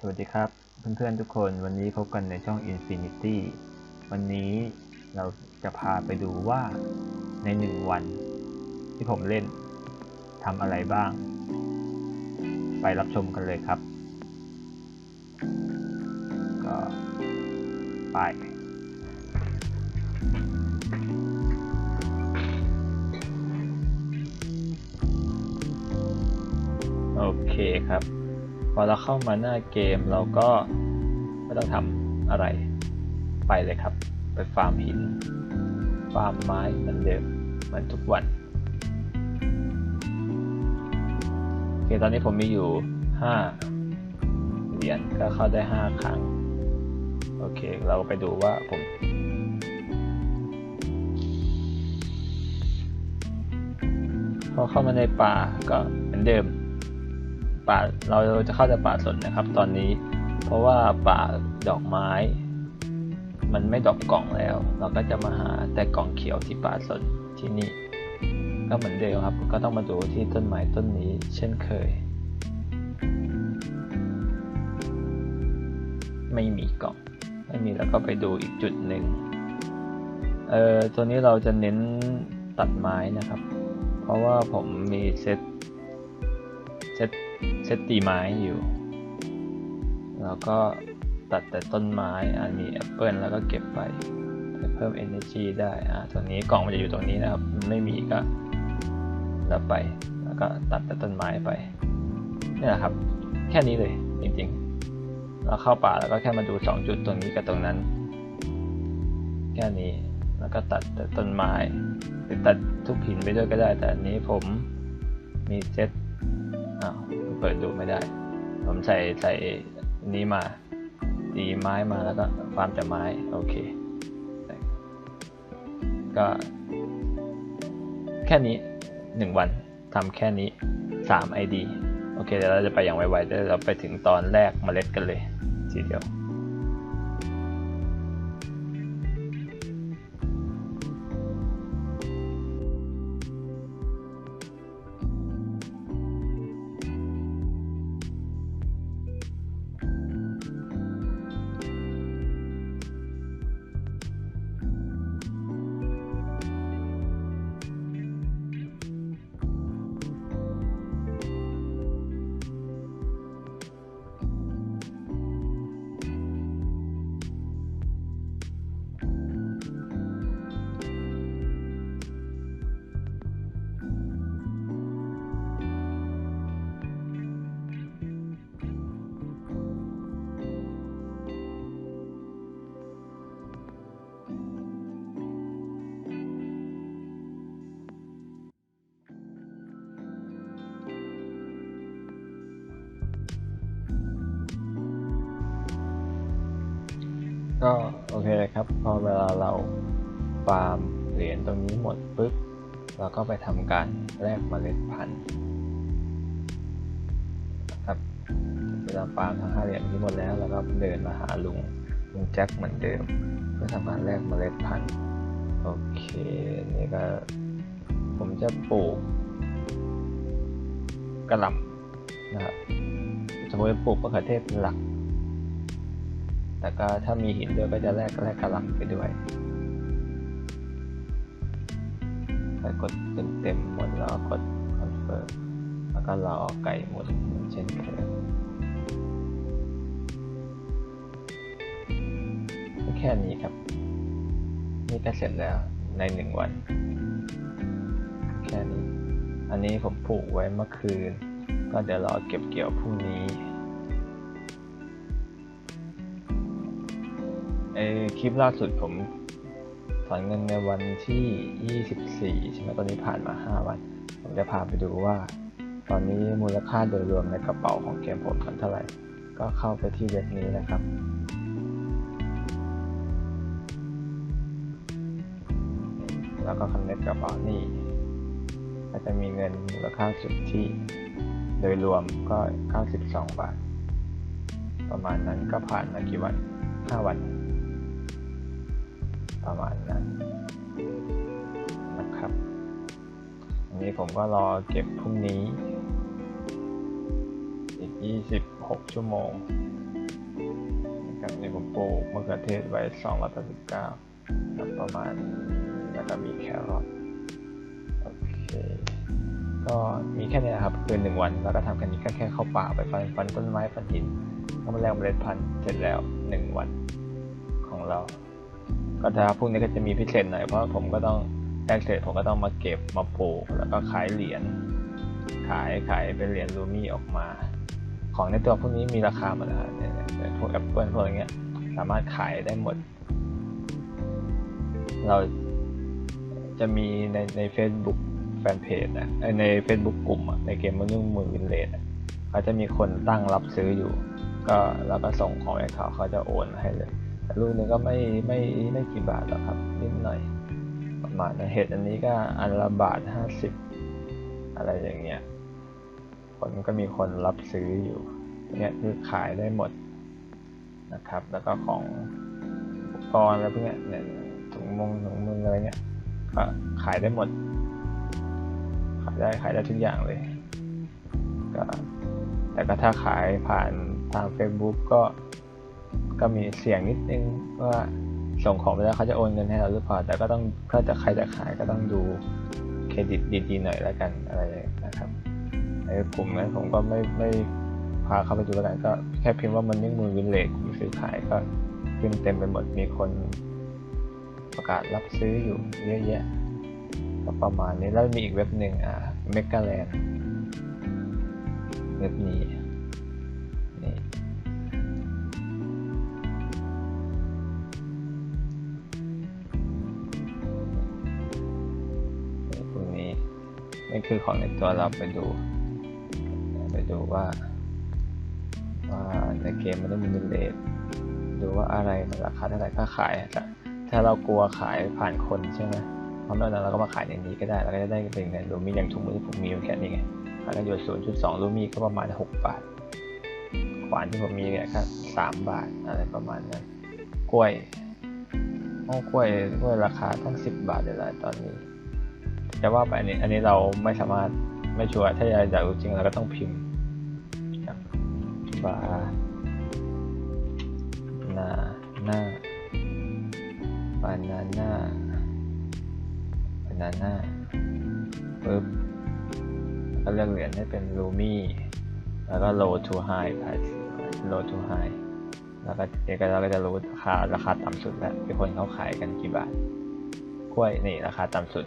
สวัสดีครับเพื่อนๆทุกคนวันนี้พบกันในช่อง Infinity วันนี้เราจะพาไปดูว่าในหนึ่งวันที่ผมเล่นทำอะไรบ้าง ไปรับชมกันเลยครับ ก็ไปโอเคครับ พอเราเข้ามาหน้าเกมเราก็ไม่ต้องทำอะไรไปเลยครับ ไปฟาร์มหิน ฟาร์มไม้เหมือนเดิมเหมือนทุกวันโอเคตอนนี้ผมมีอยู่ห้าเหรียญก็เข้าได้ห้าครั้ง โอเค เราไปดูว่าผมพอเข้ามาในป่าก็เหมือนเดิม ป่าเราจะเข้าแต่ป่าสนนะครับ ตอนนี้ เพราะว่าป่าดอกไม้ มันไม่ดอกกล่องแล้ว เราก็จะมาหาแต่กล่องเขียวที่ป่าสนที่นี่ ก็เหมือนเดิมครับ ก็ต้องมาดูที่ต้นไม้ต้นนี้ เช่นเคย ไม่มีกล่อง ไม่มีแล้วก็ไปดูอีกจุดหนึ่งเอ่อตัวนี้เราจะเน้นตัดไม้นะครับ เพราะว่าผมมีเซตเซต เซตตีไม้อยู่ แล้วก็ตัดแต่ต้นไม้อ่ามีแอปเปิลแล้วก็เก็บไปเพิ่ม energy ได้อ่าตัวนี้กล่องมันจะอยู่ตรงนี้นะครับ มันไม่มีก็แล้วไป แล้วก็ตัดแต่ต้นไม้ไปนี่แหละครับ แค่นี้เลยจริงๆ เราเข้าป่าแล้วก็แค่มาดู 2 จุดตรงนี้กับตรงนั้น แค่นี้ แล้วก็ตัดแต่ต้นไม้หรือตัดทุกหินไปด้วยก็ได้ แต่อันนี้ผมมีเซต เปิดดูไม่ได้ ผมใส่ใส่นี้มาตีไม้มาแล้วก็ฟาร์มจากไม้โอเค ก็ แค่นี้หนึ่งวันทำแค่นี้สาม ID โอเคเดี๋ยวเราจะไปอย่างไวๆเดี๋ยวเราไปถึงตอนแรกเมล็ดกันเลยทีเดียว ก็โอเคครับ พอเวลาเราฟาร์มเหรียญตรงนี้หมดปุ๊บเราก็ไปทำการแลกเมล็ดพันธุ์ครับเวลาฟาร์มทั้งห้าเหรียญนี้หมดแล้วเราก็เดินมาหาลุงลุงแจ็คเหมือนเดิมเพื่อทำการแลกเมล็ดพันธุ์โอเคนี่ก็ผมจะปลูกกระหล่ำนะครับสมมติปลูกมะเขือเทศเป็นหลัก แต่ก็ถ้ามีหินด้วยก็จะแลกแลกกระลังไปด้วยไปกดเต็มๆหมดแล้วกดคอนเฟิร์มแล้วก็รอไก่หมดเช่นเคยก็แค่นี้ครับ นี่ก็เสร็จแล้วในหนึ่งวัน แค่นี้ อันนี้ผมปลูกไว้เมื่อคืน ก็เดี๋ยวรอเก็บเกี่ยวพรุ่งนี้ ออคลิปล่าสุดผมถอนเงินในวันที่ 24 ใช่ไหมตอนนี้ผ่านมา 5 วัน ผมจะพาไปดูว่า ตอนนี้มูลค่าโดยรวมในกระเป๋าของเกมผมมันเท่าไหร่ ก็เข้าไปที่เว็บนี้นะครับแล้วก็คอนเนคกระเป๋านี่ก็จะมีเงินมูลค่าสุดทธิโดยรวมก็ 92 บาท ประมาณนั้นก็ผ่านมากี่วัน 5 วัน ประมาณนั้นนะครับ อันนี้ผมก็รอเก็บพรุ่งนี้ อีก 26 ชั่วโมงนะครับในผมปลูกมะเขือเทศไว้สองร้อยแปดสิบประมาณ แล้วก็มีแครอทโอเคก็มีแค่นี้นครับคือหนึ่งวันแล้วก็ทำแค่นี้ก็แค่เข้าป่าไปฟันฟันต้นไม้ฟันหินก็มาแลกเมล็ดพันธุ์เสร็จแล้วหนึ่งวันของเรา ก็ถ้าพรุ่งนี้ก็จะมีพิเศษหน่อยเพราะผมก็ต้องแลกเสร็จผมก็ต้องมาเก็บมาปลูกแล้วก็ขายเหรียญขายขายเป็นเหรียญรูมี่ออกมา ของในตัวพวกนี้มีราคาหมดนะครับเนี่ยพวกแอปเปิลพวกอะไรเงี้ยสามารถขายได้หมด เราจะมีในใน Facebook แฟนเพจนะใน Facebook กลุ่มในเกมมันยุ่งมือวินเลดเขาจะมีคนตั้งรับซื้ออยู่ ก็แล้วก็ส่งของให้เขาเขาจะโอนให้เลย ลูกนึงก็ไม่ไม่ไม่กี่บาทหรอกครับนิดหน่อยประมาณเห็ดอันนี้ก็อันละบาทห้าสิบอะไรอย่างเงี้ยคนก็มีคนรับซื้ออยู่เนี่ยคือขายได้หมดนะครับ แล้วก็ของอุปกรณ์อะไรพวกเนี้ยเนี่ยถุงมงถุงมืออะไรเงี้ยก็ขายได้หมด ขายได้ขายได้ทุกอย่างเลยก็แต่ก็ถ้าขายผ่านทาง Facebook ก็ ก็มีเสี่ยงนิดนึงว่าส่งของไปแล้วเขาจะโอนเงินให้เราหรือเปล่าแต่ก็ต้องถ้าจะใครจะขายก็ต้องดูเครดิตดีๆหน่อยแล้วกันอะไรนะครับในกลุ่มนั้นผมก็ไม่ไม่พาเข้าไปดูแล้วกันก็แค่พิมพ์ว่ามันนิ่งมือวินเลจซื้อขายก็ขึ้นเต็มไปหมดมีคนประกาศรับซื้ออยู่เยอะแยะก็ประมาณนี้แล้วมีอีกเว็บหนึ่งอ่าเมกาแลนเว็บนี้ พวกนี้นี่คือของในตัวเราไปดู ไปดูว่า ว่าในเกมมันต้องมีเลทดูว่าอะไรมันราคาเท่าไหร่ก็ขายถ้าเรากลัวขายผ่านคนใช่ไหมเพราะนั้นเราก็มาขายในนี้ก็ได้เราก็จะได้เป็นเงินรูมี่อย่างถุงมือที่ผมมีอยู่แค่นี้ไงขายกันอยู่ศูนย์จุดสองรูมี่ก็ประมาณหกบาท ขวานที่ผมมีเนี่ยก็สามบาทอะไรประมาณนั้น กล้วยโอ้กล้วยกล้วยราคาตั้งสิบบาทเลยละตอนนี้ จะว่าไปอันนี้ อันนี้เราไม่สามารถไม่ชัวร์ถ้าอยากรู้จริงเราก็ต้องพิมพ์ครับบานาน่าบานาน่าบานาน่าปึ๊บก็เลือกเหรียญให้เป็นรูมี่แล้วก็ low to high price low to high แล้วก็เดี๋ยวเราก็จะรู้ราคาราคาต่ำสุดแล้วที่คนเขาขายกันกี่บาท ล้วยนี่ราคาต่ำสุด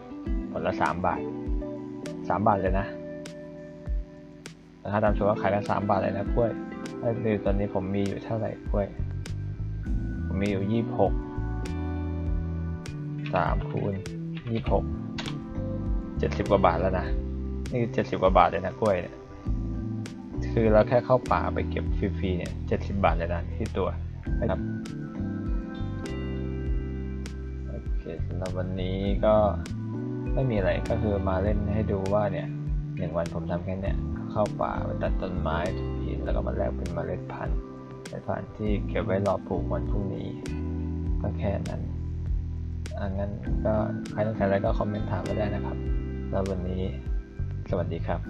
ผลละสามบาทสามบาทเลยนะราคาต่ำสุดก็ขายกันสามบาทเลยนะกล้วยถ้าดูตอนนี้ผมมีอยู่เท่าไหร่กล้วย ผมมีอยู่ยี่สิบหกสามคูณยี่หกเจ็ดสิบกว่าบาทแล้วนะ นี่เจ็ดสิบกว่าบาทเลยนะกล้วยเนี่ย คือเราแค่เข้าป่าไปเก็บฟรีๆเนี่ยเจ็ดสิบบาทเลยนะที่ตัวนะครับ โอเคสำหรับวันนี้ก็ไม่มีอะไรก็คือมาเล่นให้ดูว่าเนี่ยหนึ่งวันผมทำแค่เนี้ยเข้าป่าไปตัดต้นไม้ทุกทีแล้วก็มาแลกเป็นเมล็ดพันธุ์เมล็ดพันธุ์ที่เก็บไว้รอปลูกวันพรุ่งนี้ ก็แค่นั้นอ่างั้นก็ใครต้องการอะไรก็คอมเมนต์ถามมาได้นะครับ แล้ววันนี้สวัสดีครับ